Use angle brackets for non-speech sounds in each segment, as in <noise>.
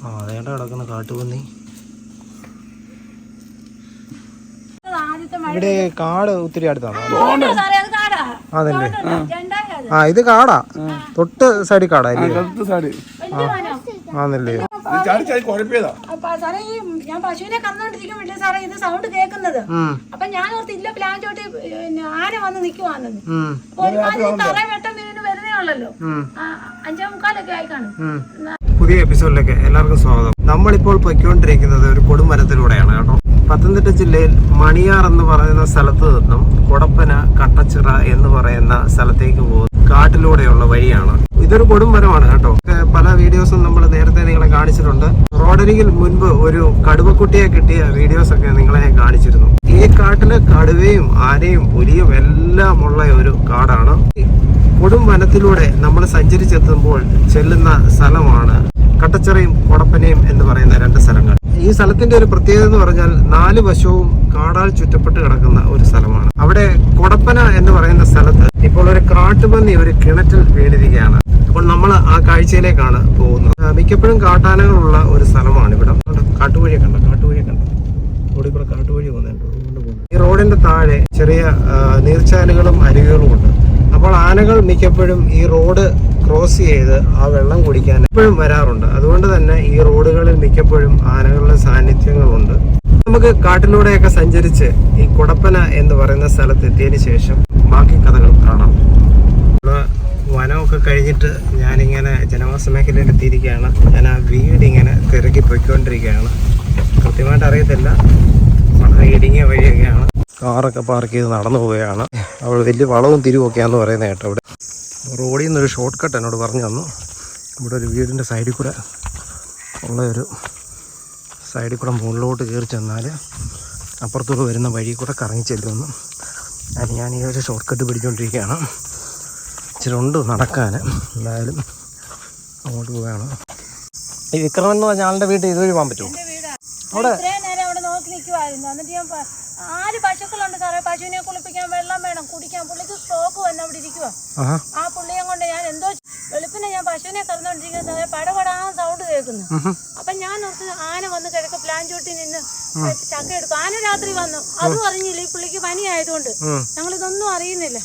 ആ അതേണ്ട കിടക്കുന്ന കാട്ടുപന്നി. ഇവിടെ കാട് ഒത്തിരി അടുത്താണ്? സാറേ അത് കാടാ. അതല്ലേ? രണ്ടായി ആ. ഇത് കാടാ. തൊട്ട് സൈഡിൽ കാടാ അല്ലേ അടുത്ത സൈഡ് വലിയ ആന്നല്ലേ ഞാൻ പശുവിനെ കറന്നോണ്ടിരിക്കുമ്പോഴേ സാറേ ഇത് സൗണ്ട് കേൾക്കുന്നത്? അപ്പൊ ഞാൻ ഓർത്ത് ഇല്ല പ്ലാൻ ചോട്ടി ആന വന്ന് നിക്കുവാണെന്ന്. ഒരുമാതിരി തറ വെട്ടം വീണ് വരുന്നേ ഉള്ളല്ലോ. അഞ്ചേ മുക്കാലൊക്കെ ആയി കാണും. പുതിയ എപ്പിസോഡിലേക്ക് എല്ലാവർക്കും സ്വാഗതം. നമ്മളിപ്പോൾ പൊയ്ക്കൊണ്ടിരിക്കുന്നത് ഒരു കൊടുമരത്തിലൂടെയാണ് കേട്ടോ. പത്തനംതിട്ട ജില്ലയിൽ മണിയാർ എന്ന് പറയുന്ന സ്ഥലത്ത് നിന്നും കൊടപ്പന കട്ടച്ചിറ എന്ന് പറയുന്ന സ്ഥലത്തേക്ക് പോകുന്ന കാട്ടിലൂടെയുള്ള വഴിയാണ്. ഇതൊരു കൊടുമരമാണ് കേട്ടോ. പല വീഡിയോസും നമ്മൾ നേരത്തെ നിങ്ങളെ കാണിച്ചിട്ടുണ്ട്. റോഡരികിൽ മുൻപ് ഒരു കടുവക്കുട്ടിയെ കിട്ടിയ വീഡിയോസ് ഒക്കെ നിങ്ങളെ കാണിച്ചിരുന്നു. ഈ കാട്ടിൽ കടുവയും ആനയും പുലിയും എല്ലാം ഉള്ള ഒരു കാടാണ്. കൊടും വനത്തിലൂടെ നമ്മൾ സഞ്ചരിച്ചെത്തുമ്പോൾ ചെല്ലുന്ന സ്ഥലമാണ് കട്ടച്ചിറയും കൊടപ്പനയും എന്ന് പറയുന്ന രണ്ട് സ്ഥലങ്ങൾ. ഈ സ്ഥലത്തിന്റെ ഒരു പ്രത്യേകത എന്ന് പറഞ്ഞാൽ നാല് വശവും കാടാൽ ചുറ്റപ്പെട്ട് കിടക്കുന്ന ഒരു സ്ഥലമാണ്. അവിടെ കൊടപ്പന എന്ന് പറയുന്ന സ്ഥലത്ത് ഇപ്പോൾ ഒരു കാട്ടുപന്നി ഒരു കിണറ്റിൽ വീണിരിക്കുകയാണ്. അപ്പോൾ നമ്മൾ ആ കാഴ്ചയിലേക്കാണ് പോകുന്നത്. മിക്കപ്പോഴും കാട്ടാനകളുള്ള ഒരു സ്ഥലമാണ് ഇവിടെ. കാട്ടുവഴിയെ കണ്ട? കാട്ടുവഴിയെ കണ്ട? റോഡിൽ കൂടെ കാട്ടുവഴി പോകുന്നുണ്ട്. ഈ റോഡിന്റെ താഴെ ചെറിയ നീർച്ചാലുകളും അരുവികളും ഉണ്ട്. അപ്പോൾ ആനകൾ മിക്കപ്പോഴും ഈ റോഡ് ക്രോസ് ചെയ്ത് ആ വെള്ളം കുടിക്കാൻ എപ്പോഴും വരാറുണ്ട്. അതുകൊണ്ട് തന്നെ ഈ റോഡുകളിൽ മിക്കപ്പോഴും ആനകളുടെ സാന്നിധ്യങ്ങളുണ്ട്. നമുക്ക് കാട്ടിലൂടെയൊക്കെ സഞ്ചരിച്ച് ഈ കുടപ്പന എന്ന് പറയുന്ന സ്ഥലത്ത് എത്തിയതിനു ശേഷം ബാക്കി കഥകൾ കാണാം. വനമൊക്കെ കഴിഞ്ഞിട്ട് ഞാനിങ്ങനെ ജനവാസ മേഖലയിൽ എത്തിയിരിക്കുകയാണ്. ഞാൻ ആ വീട് ഇങ്ങനെ തിരക്കി പോയിക്കൊണ്ടിരിക്കുകയാണ്. കൃത്യമായിട്ട് അറിയത്തില്ല. വളരെ ഇടുങ്ങിയ വഴിയൊക്കെയാണ്. കാറൊക്കെ പാർക്ക് ചെയ്ത് നടന്നു പോവുകയാണ്. അവിടെ വലിയ വളവും തിരിവൊക്കെയാന്ന് പറയുന്നത് കേട്ടോ അവിടെ. റോഡിൽ നിന്നൊരു ഷോർട്ട് കട്ട് എന്നോട് പറഞ്ഞു തന്നു. ഇവിടെ ഒരു വീടിന്റെ സൈഡിൽ കൂടെ ഉള്ള ഒരു സൈഡിൽ കൂടെ മുകളിലോട്ട് കയറി ചെന്നാൽ അപ്പുറത്തൂടെ വരുന്ന വഴി കൂടെ കറങ്ങി ചെല്ലുമെന്ന് അതിന് ഞാൻ ഈ ഒരു ഷോർട്ട് കട്ട് പിടിച്ചുകൊണ്ടിരിക്കുകയാണ് ഇച്ചിരി ഉണ്ട് നടക്കാൻ. എന്തായാലും അങ്ങോട്ട് പോവുകയാണ്. ഈ വിക്രമൻ എന്ന് പറഞ്ഞ ആളുടെ വീട്ടിൽ ഇതുവഴി പോകാൻ പറ്റുമോ? അവിടെ ആര് പശുക്കളുണ്ട് സാറേ? പശുവിനെ കുളിപ്പിക്കാൻ വെള്ളം വേണം. കുടിക്കാൻ പുള്ളിക്ക് സ്ട്രോക്ക് വന്ന് അവിടെ ഇരിക്കുക ആ പുള്ളിയെ കൊണ്ട് ഞാൻ എന്തോ വെളുപ്പിനെ ഞാൻ പശുവിനെ കറന്നുകൊണ്ടിരിക്കുന്ന സാറേ. പടപടാ സൗണ്ട് കേൾക്കുന്നു. അപ്പൊ ഞാൻ ഓർത്ത് ആന വന്ന് കിഴക്ക് പ്ലാൻ ചൂട്ടി നിന്ന് ചക്ക എടുക്കും. ആന രാത്രി വന്നു. അതും അറിഞ്ഞില്ല. ഈ പുള്ളിക്ക് പനി ആയതുകൊണ്ട്. ഞങ്ങൾ ഇതൊന്നും അറിയുന്നില്ല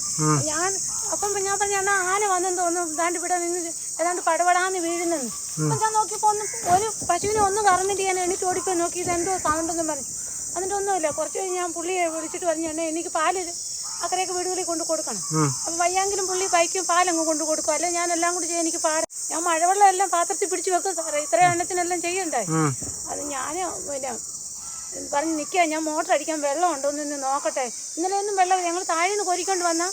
ഞാൻ അപ്പം ഞാൻ പറഞ്ഞ എന്നാ ആന വന്നെന്ന് തോന്നുന്നു ദാണ്ട് ഇവിടെ നിന്ന് ഏതാണ്ട് പടപടാന്ന് വീഴുന്നെന്ന്. അപ്പൊ ഞാൻ നോക്കിയപ്പോ ഒന്ന് ഒരു പശുവിനെ ഒന്നും കറന്നിട്ട് ഞാൻ എണീറ്റ് ഓടിപ്പോയി. നോക്കി ഇതെന്തോ സൗണ്ട് എന്നും പറഞ്ഞു. എന്നിട്ട് ഒന്നുമില്ല കുറച്ച് കഴിഞ്ഞ് ഞാൻ പുള്ളിയെ വിളിച്ചിട്ട് പറഞ്ഞു എന്നെ എനിക്ക് പാൽ അക്കരയൊക്കെ വീടുകളിൽ കൊണ്ട് കൊടുക്കണം. അപ്പം വയ്യെങ്കിലും പുള്ളി ബൈക്കും പാലങ്ങ് കൊണ്ട് കൊടുക്കും. അല്ലെ ഞാൻ എല്ലാം കൂടി ചെയ്യാൻ എനിക്ക് പാട. ഞാൻ മഴവെള്ളം എല്ലാം പാത്രത്തിൽ പിടിച്ചു വെക്കും സാറേ. ഇത്രയും എണ്ണത്തിനെല്ലാം ചെയ്യണ്ടേ? അത് ഞാൻ പിന്നെ പറഞ്ഞ് നിൽക്കുക ഞാൻ മോട്ടർ അടിക്കാൻ വെള്ളം ഉണ്ടോ എന്ന് ഇന്ന് നോക്കട്ടെ. ഇന്നലെ ഒന്നും വെള്ളം ഞങ്ങൾ താഴെ നിന്ന് കോരിക്കൊണ്ട് വന്നാൽ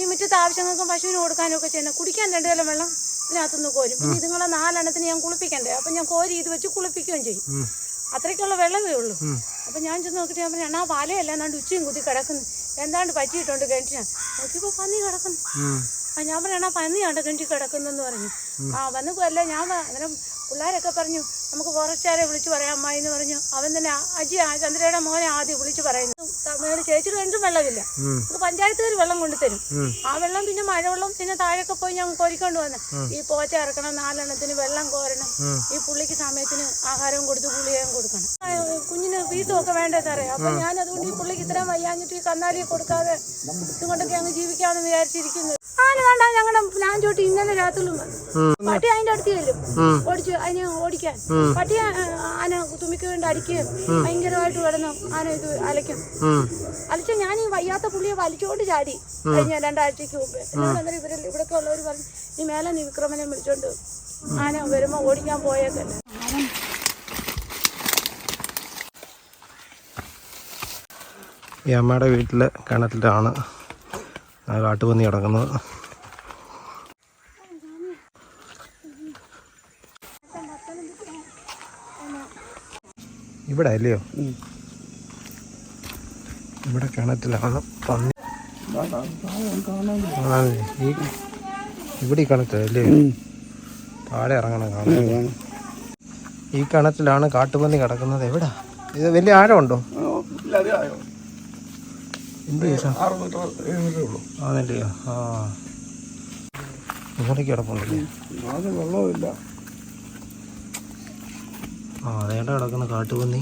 ഈ മുറ്റത്തെ ആവശ്യങ്ങൾക്കും പശുവിന് കൊടുക്കാനും ഒക്കെ ചെയ്യണം കുടിക്കാൻ രണ്ടു നില വെള്ളം ഇതിനകത്തുനിന്ന് കോരും. പിന്നെ ഇതുങ്ങളെ നാലെണ്ണത്തിന് ഞാൻ കുളിപ്പിക്കണ്ടേ? അപ്പം ഞാൻ കോരി ഇത് വെച്ച് കുളിപ്പിക്കുകയും ചെയ്യും. അത്രയ്ക്കുള്ള വെള്ളമേ ഉള്ളൂ. അപ്പം ഞാൻ ചെന്ന് നോക്കിയിട്ട് ഞാൻ പറഞ്ഞു അണ്ണാ പാലയല്ല എന്നാണ്ട് ഉച്ചയും കുത്തി കിടക്കുന്നു. എന്താണ്ട് പറ്റിയിട്ടുണ്ട് കിണറ്റിനാ നോക്കിയപ്പോൾ പന്നി കിടക്കുന്നു. ആ ഞാൻ പറഞ്ഞു അണ്ണാ പന്നിയാണ്ട് കിണറ്റി കിടക്കുന്നെന്ന് പറഞ്ഞു. ആ വന്ന് അല്ല ഞാൻ അങ്ങനെ അന്നേരം പിള്ളേരൊക്കെ പറഞ്ഞു നമുക്ക് ഫോറസ്റ്റുകാരെ വിളിച്ചു പറയാം അമ്മ എന്ന് പറഞ്ഞു. അവൻ തന്നെ അജി ആ ചന്ദ്രയുടെ മോനെ ആദ്യം വിളിച്ചു പറയുന്നു. തമിഴ്നാട് ചേച്ചി രണ്ടും വെള്ളമില്ല. നമുക്ക് പഞ്ചായത്തുകാർ വെള്ളം കൊണ്ടുതരും. ആ വെള്ളം പിന്നെ മഴവെള്ളം പിന്നെ താഴെയൊക്കെ പോയി ഞങ്ങൾ കോരിക്കൊണ്ട് വന്ന് ഈ പോച്ച ഇറക്കണം നാലെണ്ണത്തിന് വെള്ളം കോരണം. ഈ പുള്ളിക്ക് സമയത്തിന് ആഹാരവും കൊടുത്ത് ഗുളികയും കൊടുക്കണം. കുഞ്ഞിന് ഫീസും ഒക്കെ വേണ്ടേ സാറേ? അപ്പൊ ഞാൻ അതുകൊണ്ട് ഈ പുള്ളിക്ക് ഇത്രയും വയ്യാഞ്ഞിട്ട് ഈ കന്നാലിയെ കൊടുക്കാതെ ഇതുകൊണ്ടൊക്കെ അങ്ങ് ജീവിക്കാമെന്ന് വിചാരിച്ചിരിക്കുന്നു. ആന വേണ്ട ഞങ്ങളുടെ പ്ലാൻ ചോട്ടി ഇന്നലെ രാത്രിയിലും പട്ടി അതിന്റെ അടുത്ത് ചെല്ലും. ഓടിച്ച് അതിനെ ഓടിക്കാൻ. പട്ടി ആന തുമ്മിക്ക് വേണ്ടി അടിക്കുകയും ഭയങ്കരമായിട്ട് കിടന്ന് ആന ഇത് അലയ്ക്കും. അലച്ച ഞാൻ ഈ വയ്യാത്ത പുള്ളിയെ വലിച്ചോണ്ട് ചാടി കഴിഞ്ഞ രണ്ടാഴ്ചക്ക് മുമ്പ്. എന്നോട് അന്നേരം ഇവർ ഇവിടൊക്കെ ഉള്ളവർ പറഞ്ഞു ഈ മേലെ നീ വിക്രമനെ വിളിച്ചോണ്ട് ആന വരുമ്പോ ഓടിക്കാൻ പോയേക്കല്ലേ ഈ അമ്മയുടെ വീട്ടിലെ കിണറ്റിലാണ് കാട്ടുപന്നി കിടക്കുന്നത്. ഇവിടെ അല്ലയോ ഇവിടെ കിണറ്റിലാണ് പന്നി. ഈ ഇവിടെ ഈ കിണറ്റല്ലേ? താഴെ ഇറങ്ങണം കാണാൻ. ഈ കിണറ്റിലാണ് കാട്ടുപന്നി കിടക്കുന്നത്. എവിടാ? ഇത് വലിയ ആഴമുണ്ടോ? ആണല്ലയോ ആ. ഇങ്ങോട്ടേക്ക് കിടപ്പുണ്ടല്ലേ വെള്ളമില്ല ആ അതേണ്ട കിടക്കുന്ന കാട്ടുപന്നി.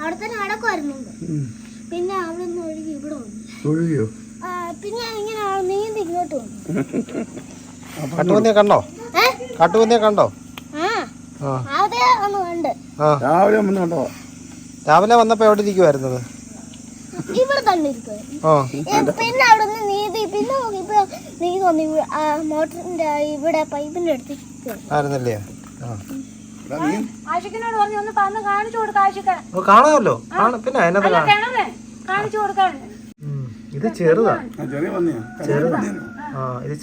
അവിടെ തന്നെ നടക്കുമായിരുന്നു പിന്നെ അവിടെ നിന്ന് ഒഴുകി ഇവിടെ വന്നു. ഒഴുകിയോ? ആ, പിന്നെ ഇങ്ങനെ നീന്തി ഇങ്ങോട്ട് കാട്ടുപന്നിയെ കണ്ടോ? കാട്ടുപന്നിയെ കണ്ടോ? രാവിലെ വന്നപ്പോ എവിടെ ഇരിക്കുവായിരുന്നത് ഇവിടെ തന്നെ ഇരിക്കും ആ. പിന്നെ അവിടെ നിന്ന് നീന്തി പിന്നെ ഇപ്പൊ നീന്തി വന്നു ആ മോട്ടറിന്റെ ഇവിടെ പൈപ്പിന്റെ അടുത്ത്. ആയിരുന്നല്ലേ? ആ. നീ. ആഷിക്കിനോട് പറഞ്ഞു ഒന്ന് വന്ന് കാണിച്ചു കൊടുക്ക ആഷിക്ക ഓ, കാണാമല്ലോ. കാണ. പിന്നെ കാണിച്ചു കൊടുക്കാൻ. ഇത് ചെറുതാ? ആ ഇത് ചെറുതാ. ആ ഇത്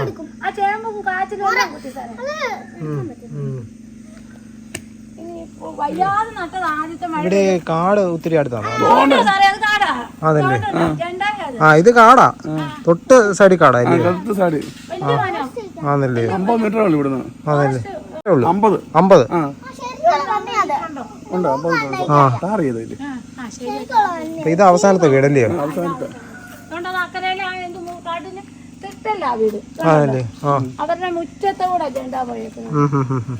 എടുക്കും. ആ ചേമ്പും കാച്ചിലും എല്ലാം കുത്തി സാറേ ഉം. ഉം. ഇനി ഇപ്പൊ വയ്യാതെ നട്ടത് ആദ്യത്തെ മഴ ഇവിടെ കാട് ഒത്തിരി അടുത്താണ്. സാറേ അത് കാടാ. അതല്ലേ ആ. ഇത് കാടാ. തൊട്ട് സൈഡിൽ കാടാ ആ അല്ലേ കറുത്ത സാരി വലിയ ആന്നല്ലേ അമ്പത് മീറ്റർ ഉള്ളൂ ഇവിടുന്ന്. അതല്ലേ ഉള്ളു. അമ്പത്. അമ്പത്. ആ. ഉണ്ട് അമ്പത് ആ. ടാർ ചെയ്തില്ലേ ആ, ശരി. അപ്പൊ ഇത് അവസാനത്തെ വീടല്ലേ? അവസാനത്തെ. അതുകൊണ്ട് അത് അക്കരയിലെ ആ എന്ത് മു- കാട്ടിന് തെറ്റല്ല ആ വീട്. അതല്ലേ ആ. അവരുടെ മുറ്റത്തെ കൂടെ ജണ്ടാ പോയേക്കുന്നത്. ഉം, ഉം, ഉം, ഉം.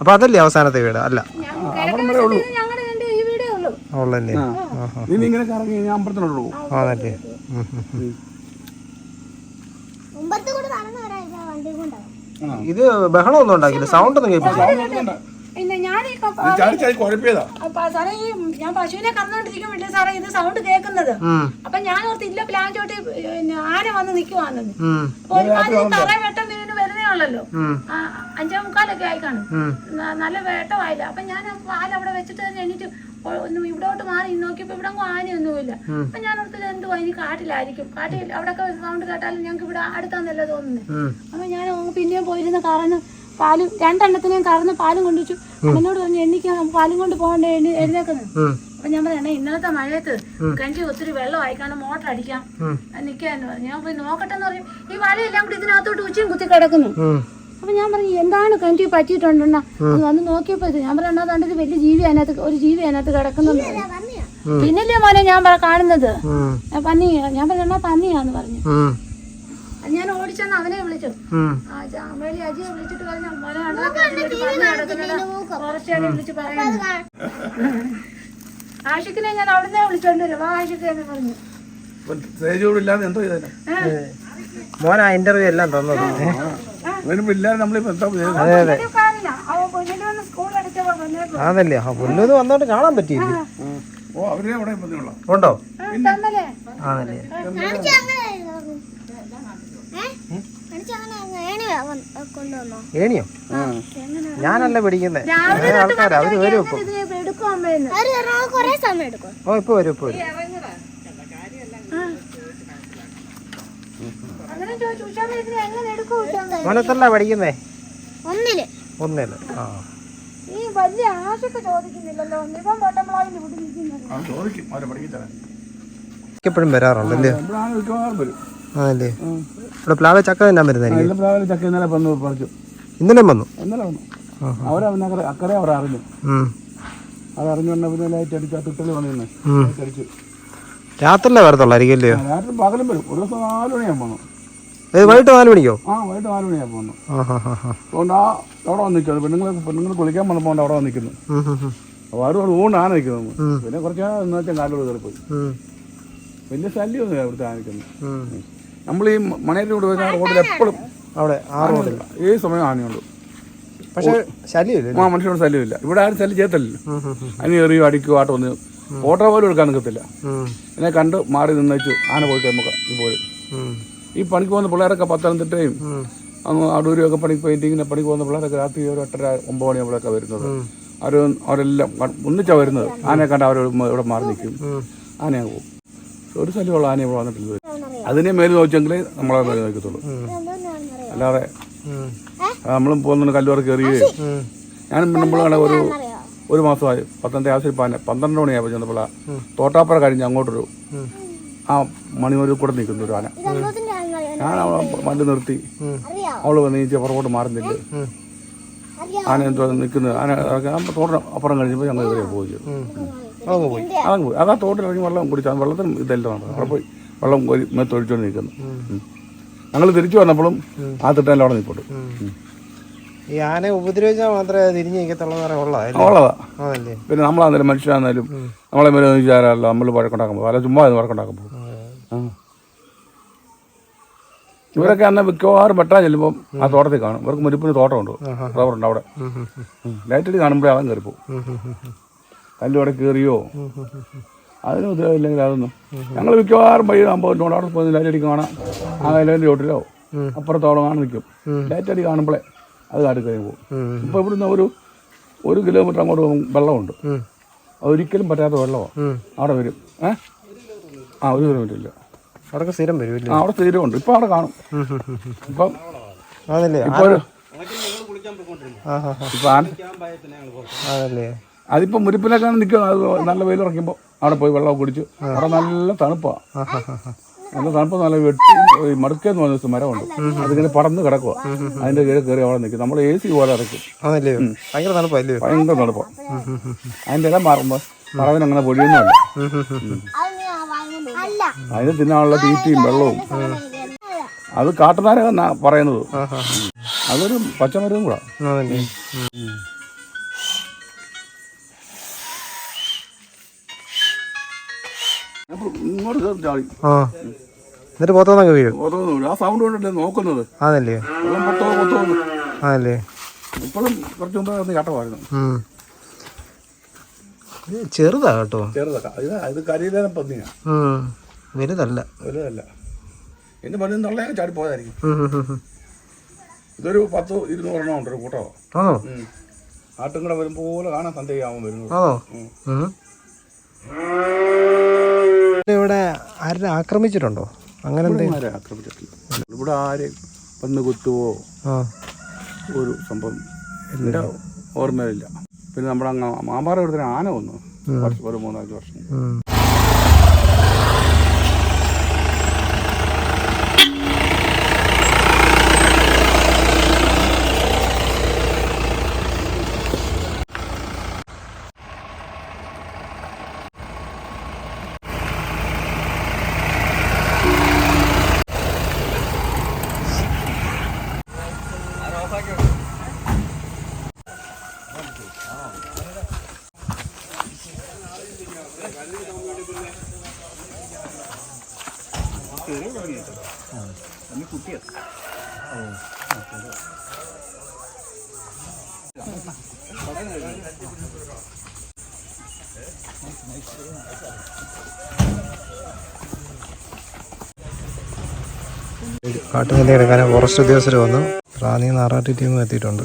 അപ്പൊ അതല്ലേ അവസാനത്തെ വീട്? അല്ല. ഉള്ളൂ. ഉള്ളല്ലേ? ആ. ഇനി ഇങ്ങനെ കറങ്ങി കഴിഞ്ഞാൽ പോകും. ആണല്ലേ ഇത് ബഹളമൊന്നും ഉണ്ടാക്കില്ല സൗണ്ട് ഒന്നും കേൾപ്പിച്ചു ഞാൻ സാറേ പശുവിനെ കന്നുകൊണ്ടിരിക്കുമ്പോഴേ സാറേ ഇത് സൗണ്ട് കേൾക്കുന്നത്. അപ്പൊ ഞാൻ ഓർത്ത് ഇല്ല പ്ലാൻ ചോട്ടി പിന്നെ ആന വന്ന് അപ്പൊ തറ വെട്ടം ഉള്ളല്ലോ. അഞ്ചേ മുക്കാലൊക്കെ ആയി കാണും. നല്ല വേട്ടമായില്ല അപ്പൊ ഞാൻ പാൽ അവിടെ വെച്ചിട്ട് തന്നെ എണീറ്റ് ഒന്നും ഇവിടോട്ട് മാറി നോക്കിയപ്പോ ഇവിടെ ആനയൊന്നുമില്ല അപ്പൊ ഞാൻ ഓർത്തത് എന്തുവാ? ഇനി കാട്ടിലായിരിക്കും. കാട്ടിൽ അവിടെ സൗണ്ട് കേട്ടാലും ഞങ്ങൾക്ക് ഇവിടെ അടുത്താന്നല്ലേ തോന്നുന്നത്. അപ്പൊ ഞാൻ പിന്നെയും പോയിരുന്ന കറന്ന് പാലും രണ്ടെണ്ണത്തിനെയും കറന്ന് പാലും കൊണ്ടുവച്ചു. എന്നോട് പറഞ്ഞു എണ്ണിക്കാൻ പാലും കൊണ്ട് പോകണ്ടേ എഴുന്നേക്കുന്നത് അപ്പൊ ഞാൻ പറയണേ ഇന്നലത്തെ മഴയത്ത് കിണറ്റിൽ ഒത്തിരി വെള്ളം ആയിക്കാണ്ട് മോട്ടർ അടിക്കാം. നിക്കാന്ന് പറഞ്ഞു. ഞാൻ പോയി നോക്കട്ടെ എന്ന് പറയും ഈ വലയെല്ലാം കൂടി ഇതിനകത്തോട്ട് ഉച്ചയും കുത്തി കിടക്കുന്നു. അപ്പൊ ഞാൻ പറഞ്ഞു എന്താണ് കിണറ്റിൽ പറ്റിയിട്ടുണ്ടെന്നാ? വന്ന് നോക്കിയപ്പോ ഇത് ഞാൻ പറഞ്ഞു അതാണ്ട് വലിയ ജീവി അതിനകത്ത് ഒരു ജീവി അതിനകത്ത് കിടക്കുന്നു പറഞ്ഞു. പിന്നല്ലേ മോനെ ഞാൻ പറ കാണുന്നത്? പന്നി ഞാൻ പറഞ്ഞു പന്നിയാന്ന് പറഞ്ഞു. ഞാൻ ഓടിച്ചെന്ന് അവനെ വിളിച്ചു. അജിയെ വിളിച്ചിട്ട് പറഞ്ഞു മോനെ കണ്ടോ ഫോറസ്റ്റുകാരെ വിളിച്ച് പറയുന്നു. <laughs> ആഷിക്കിനെ ഞാൻ അവിടുന്ന് വിളിച്ചോണ്ട് വരും. വാ ആഷിക്ക് എന്ന് പറഞ്ഞു. എന്തോ മോനാ ഇന്റർവ്യൂ എല്ലാം തന്നത്. അതല്ലേ ആ. പുല്ലൂന്ന് വന്നോണ്ട് കാണാൻ പറ്റിയില്ല? ഓ അവരെ അവിടെ പന്നിയുള്ള? ഉണ്ടോ? തന്നല്ലേ ആന്നല്ലേ കാണിച്ച അങ്ങനെ ഏ കാണിച്ച അങ്ങനെ ഏണി കൊണ്ടുവന്നോ ഏണിയോ? ഞാനല്ല പിടിക്കുന്നേ. രാവിലെ ആൾക്കാരാ അവർ വരും ഇപ്പൊ. ഓ ഇപ്പൊ വരും ഇപ്പൊ വരും. മോനത്തല്ല പഠിക്കുന്നേ? ഒന്നിൽ. ഒന്നിൽ. ആ. ഈ വലിയ ചോദിക്കുന്നില്ലല്ലോ. നിവൻ ഇവിടെ നിൽക്കുന്നത്. എപ്പോഴും വരാറുണ്ടല്ലേ? ആണല്ലേ? ഇവിടെ പ്ലാവ് ചക്ക തന്നെ വരുന്നതായിരിക്കും. എല്ലാം രാവിലെ ചക്ക ഇന്നലെ വന്ന് പറിച്ചു. ഇന്നലെ വന്നു? ഇന്നലെ വന്നു. അവരവനക്കര അക്കരെ അവർ അറിഞ്ഞു. ഉം. അത് അറിഞ്ഞു വന്ന പിന്നെ ലൈറ്റ് അടിച്ച് ആ തുട്ടൽ വന്നു നിന്ന്. ഉം. രാത്രിയിലെ വരത്തുള്ളായിരിക്കും അല്ലയോ രാത്രി പകലും വരും. ഒരു ദിവസം നാല് മണിയാകുമ്പോൾ വന്നു വൈകിട്ട് നാല് മണിക്കോ? ആ വൈകിട്ട് നാല് മണിയാ ഹാ അതുകൊണ്ട് ആ അവിടെ വന്ന് നിൽക്കുന്നത് പെണ്ണുങ്ങൾ പെണ്ണുങ്ങൾ കുളിക്കാൻ വന്നപ്പോൾ അവിടെ വന്ന് നിൽക്കുന്നു. ഉം, ഉം, ഉം. അപ്പോൾ ആരും ഊണ്ടാണ് നിൽക്കുന്നത് പിന്നെ കുറച്ച് എന്ന് വെച്ചാൽ കാലോട് പിന്നെ വലിയ ശല്യമൊന്നും ഇവിടുത്തെ ആനയ്ക്കൊന്നും. നമ്മൾ ഈ മണേരിലൂടെ വരുന്ന റോഡിൽ എപ്പോഴും അവിടെ ആ റോഡിൽ ഈ സമയം ആനയുണ്ട്. പക്ഷേ ശല്യമില്ല ആ മനുഷ്യനോട് ശല്യമില്ല. ഇവിടെ ആരും ശല്യം ചെയ്യത്തില്ലല്ലോ. അതിന് എറിയോ അടിക്കുകയോ ആട്ടോ ഒന്ന് ഫോട്ടോ പോലും എടുക്കാൻ നിൽക്കത്തില്ല എന്നെ കണ്ട് മാറി നിന്ന് വെച്ചു ആന പോയി നമുക്ക് ഇതുപോലെ. ഈ പണിക്ക് പോകുന്ന പിള്ളേരൊക്കെ പത്തനംതിട്ടയും. അങ്ങ് അടൂരും ഒക്കെ പണിക്ക് പെയിന്റിങ്ങിന് പണിക്ക് പോകുന്ന പിള്ളേരൊക്കെ രാത്രി ഒരു എട്ടര ഒമ്പത് മണിയാകുമ്പോഴൊക്കെ വരുന്നത്. അവർ അവരെല്ലാം ഒന്നിച്ചാണ് വരുന്നത്. ആനയെ കണ്ട് അവർ ഇവിടെ മാറി നിൽക്കും. ആനയെ പോകും ഒരു സ്ഥലമുള്ള ആന ഇവിടെ വന്നിട്ടില്ല. അതിനെ മേൽ നോക്കിയെങ്കിലേ നമ്മളെ മേൽ നോക്കത്തുള്ളൂ. അല്ലാതെ നമ്മളും പോകുന്ന കല്ലുവറ കയറുകയും ഞാനും നമ്മളാണ് ഒരു ഒരു മാസമായി. പത്തനംതിട്ട ആശുപത്രി പന്ത്രണ്ട് മണിയായപ്പോൾ ചെന്നപ്പോൾ തോട്ടാപ്പുറ കഴിഞ്ഞ് അങ്ങോട്ടൊരു ആ മണിമൂരി കൂടെ നിൽക്കുന്നു ഒരു ആന. ഞാൻ അവളെ വണ്ടി നിർത്തി. അവൾ വന്ന് നീച്ച് പുറകോട്ട് മാറുന്നില്ല ആന എന്തോ നിൽക്കുന്നത് ആന തോട്ടം അപ്പുറം കഴിഞ്ഞപ്പോൾ ഞങ്ങൾ ഇവരെ പോയി പോയി. അതങ്ങ് പോയി. അതാ തോട്ടിൽ ഇറങ്ങി വെള്ളം കുടിച്ചു. വെള്ളത്തിന് ഇതെല്ലാം അവിടെ പോയി. വെള്ളം കോരി മേത്തൊഴിച്ചോണ്ട് നിൽക്കുന്നു. ഞങ്ങൾ തിരിച്ചു വന്നപ്പോഴും ആ തിട്ടാൻ അവിടെ നിൽപ്പോട്ടു. ഈ ആനയെ ഉപദ്രവിച്ചാൽ മാത്രമേ തിരിഞ്ഞു നിൽക്കത്തുള്ളൂ ഉള്ളതാ പിന്നെ നമ്മളാന്നേലും മനുഷ്യരാന്നേലും നമ്മളെ മേലെ വിചാരമല്ല നമ്മൾ വഴക്കുണ്ടാക്കുമ്പോൾ അല്ല ചുമ്മാ ആ. ഇവരൊക്കെ അന്ന് മിക്കവാറും വെട്ടാൻ ചെല്ലുമ്പോൾ ആ തോട്ടത്തിൽ കാണും. ഇവർക്ക് മുരിപ്പിന് തോട്ടമുണ്ട്. റബ്ബറുണ്ട് അവിടെ. ലൈറ്റടി കാണുമ്പോഴേ അവൻ കയറിപ്പോവും. കല്ലവിടെ കയറിയോ? അതിന് ഉദ്യോഗമില്ലെങ്കിൽ അതൊന്നും. ഞങ്ങൾ മിക്കവാറും വഴി ആകുമ്പോൾ അവിടെ പോയി ലൈറ്റടി കാണാം ആ ലൈറ്റിന്റെ ചോട്ടിലോ അപ്പുറത്തോളം കാണാൻ നിൽക്കും ലൈറ്റടി കാണുമ്പോഴേ അത് കാട്ടി കഴിഞ്ഞ് പോകും. ഇപ്പോൾ ഇവിടുന്ന് ഒരു ഒരു കിലോമീറ്റർ അങ്ങോട്ട് വെള്ളമുണ്ട്. ഒരിക്കലും പറ്റാത്ത വെള്ളമാണ് അവിടെ വരും. ഏ? ആ ഒരു കിലോമീറ്റർ ഇല്ല. അവിടെ സ്ഥിരം വരും അവിടെ സ്ഥിരമുണ്ട്. ഇപ്പം അവിടെ കാണും. ഇപ്പം അതല്ലേ? ഇപ്പോൾ ഇപ്പം അതല്ലേ? അതിപ്പോൾ മുരിപ്പിലേക്കാണ് നിൽക്കുന്നത് അത് നല്ല വെയിൽ ഇറക്കുമ്പോൾ അവിടെ പോയി വെള്ളം കുടിച്ചു. അവിടെ നല്ല തണുപ്പാ. നല്ല തണുപ്പ് നല്ല വെട്ടി ഈ മടുക്കെന്ന് പറഞ്ഞ മരമുണ്ട്. അതിങ്ങനെ പടന്ന് കിടക്കുക അതിന്റെ കീഴിൽ കയറി അവിടെ നിൽക്കും. നമ്മൾ എ സി പോലെ ഇറക്കും. ഭയങ്കര തണുപ്പല്ലേ ഭയങ്കര തണുപ്പാണ് അതിന്റെ ഇല മാറുമ്പോൾ പറവൻ അങ്ങനെ അല്ല. അതിന് തിന്നാനുള്ള തീറ്റയും വെള്ളവും. അത് കാട്ടുനാരാ എന്നാ പറയുന്നത് അതൊരു പച്ചമരവും കൂടാ. ആ. എന്നിട്ട് പോത്തോന്നൊക്കെ വീഴും. ആ സൗണ്ട് കൊണ്ടല്ലേ നോക്കുന്നത്? അതല്ലേ. അതല്ലേ ഇപ്പോഴും കുറച്ച് മുമ്പ് ചട്ടമായിരുന്നു. ചെറുതാ കേട്ടോ. ചെറുതാ. ഇത് കരിയിലേനം പന്നിയാ. വലുതല്ല. പന്നി ചാടി പോയതായിരിക്കും. ഇതൊരു പത്ത് ഇരുന്നൂറെണ്ണം ഉണ്ട് ഒരു കൂട്ടോ ആട്ടും കൂടെ വരുമ്പോലെ കാണാൻ സന്ധ്യയാവും വരുന്നത്. ഉം. ഇവിടെ ആരും ആക്രമിച്ചിട്ടുണ്ടോ? അങ്ങനെ എന്തെങ്കിലും? ആക്രമിച്ചിട്ടില്ല. ഇവിടെ ആര് വന്ന് കുത്തുവോ? ഒരു സംഭവം എന്റെ ഓർമ്മയില്ല പിന്നെ നമ്മുടെ അങ്ങ് മാമ്പാറ ഇവിടുത്തെ ആന വന്നു. ഒരു മൂന്നാൽ വർഷം കാട്ടുനെല്ലി എടുക്കാൻ ഫോറസ്റ്റ് ഉദ്യോഗസ്ഥർ വന്നു. റാന്നി നാറാട്ടി ടീമും എത്തിയിട്ടുണ്ട്.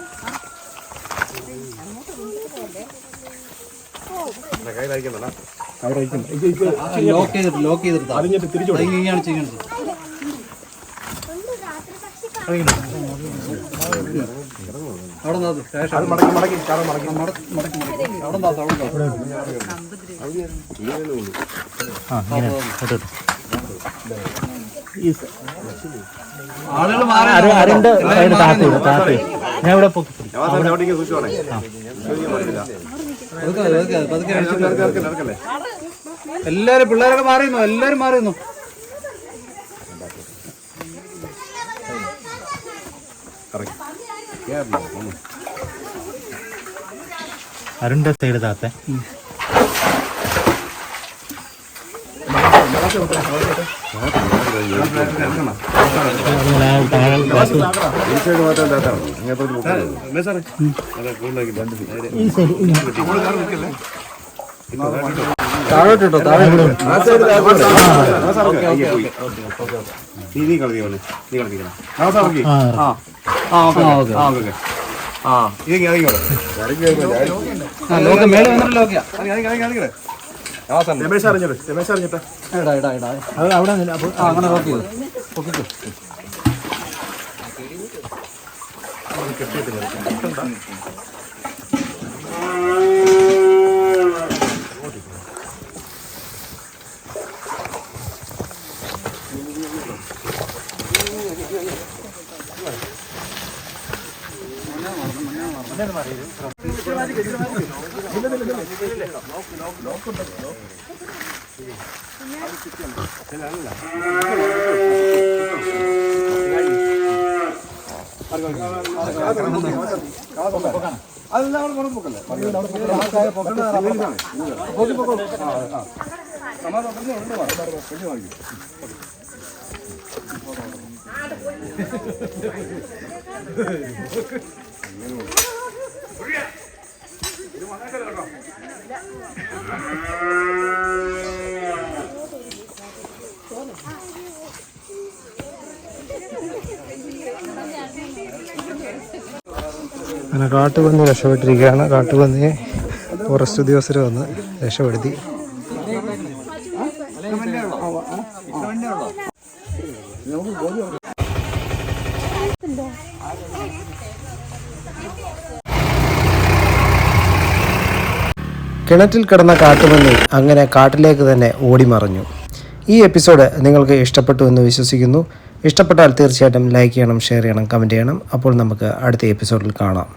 ഇവിടെ. ലോക്ക് ചെയ്തിട്ട് ലോക്ക് ചെയ്തിട്ട് ഇങ്ങനെയാണ് അവിടെ നിന്നത് ശേഷം അവിടെ മടക്കി മടക്കി അവിടെ ആളുകൾ മാറി പതുക്കെ, പതുക്കെ അഴിച്ചിട്ട് എല്ലാരും പിള്ളേരൊക്കെ മാറിയുന്നു? എല്ലാരും മാറിയുന്നു? അരുണ്ട സൈഡ് താത്തെ. താഴോട്ടോ താഴെ ആ ആ ഓക്കെ ആ ഓക്കെ ആ ഇങ്ങോട്ട് ആ ലോക്ക് മേലെ വന്നിട്ട് ലോക്കിയാ രമേശ് അറിഞ്ഞിട്ട് രമേശ് അറിഞ്ഞിട്ട്. ഇടാ ഇടാ ഇടാ അത് അവിടെ നിന്നില്ല. അപ്പോൾ ആ അങ്ങനെ ലോക്ക് ചെയ്തു പൊക്കിക്കോ അങ്ങനെ കാട്ടുപന്നി രക്ഷപ്പെട്ടിരിക്കുകയാണ്. കാട്ടുപന്നിയെ ഫോറസ്റ്റ് ഉദ്യോഗസ്ഥർ വന്ന് രക്ഷപ്പെടുത്തി. കിണറ്റിൽ കിടന്ന കാട്ടുപന്നി അങ്ങനെ കാട്ടിലേക്ക് തന്നെ ഓടിമറഞ്ഞു. ഈ എപ്പിസോഡ് നിങ്ങൾക്ക് ഇഷ്ടപ്പെട്ടു എന്ന് വിശ്വസിക്കുന്നു. ഇഷ്ടപ്പെട്ടാൽ തീർച്ചയായിട്ടും ലൈക്ക് ചെയ്യണം ഷെയർ ചെയ്യണം കമന്റ് ചെയ്യണം. അപ്പോൾ നമുക്ക് അടുത്ത എപ്പിസോഡിൽ കാണാം.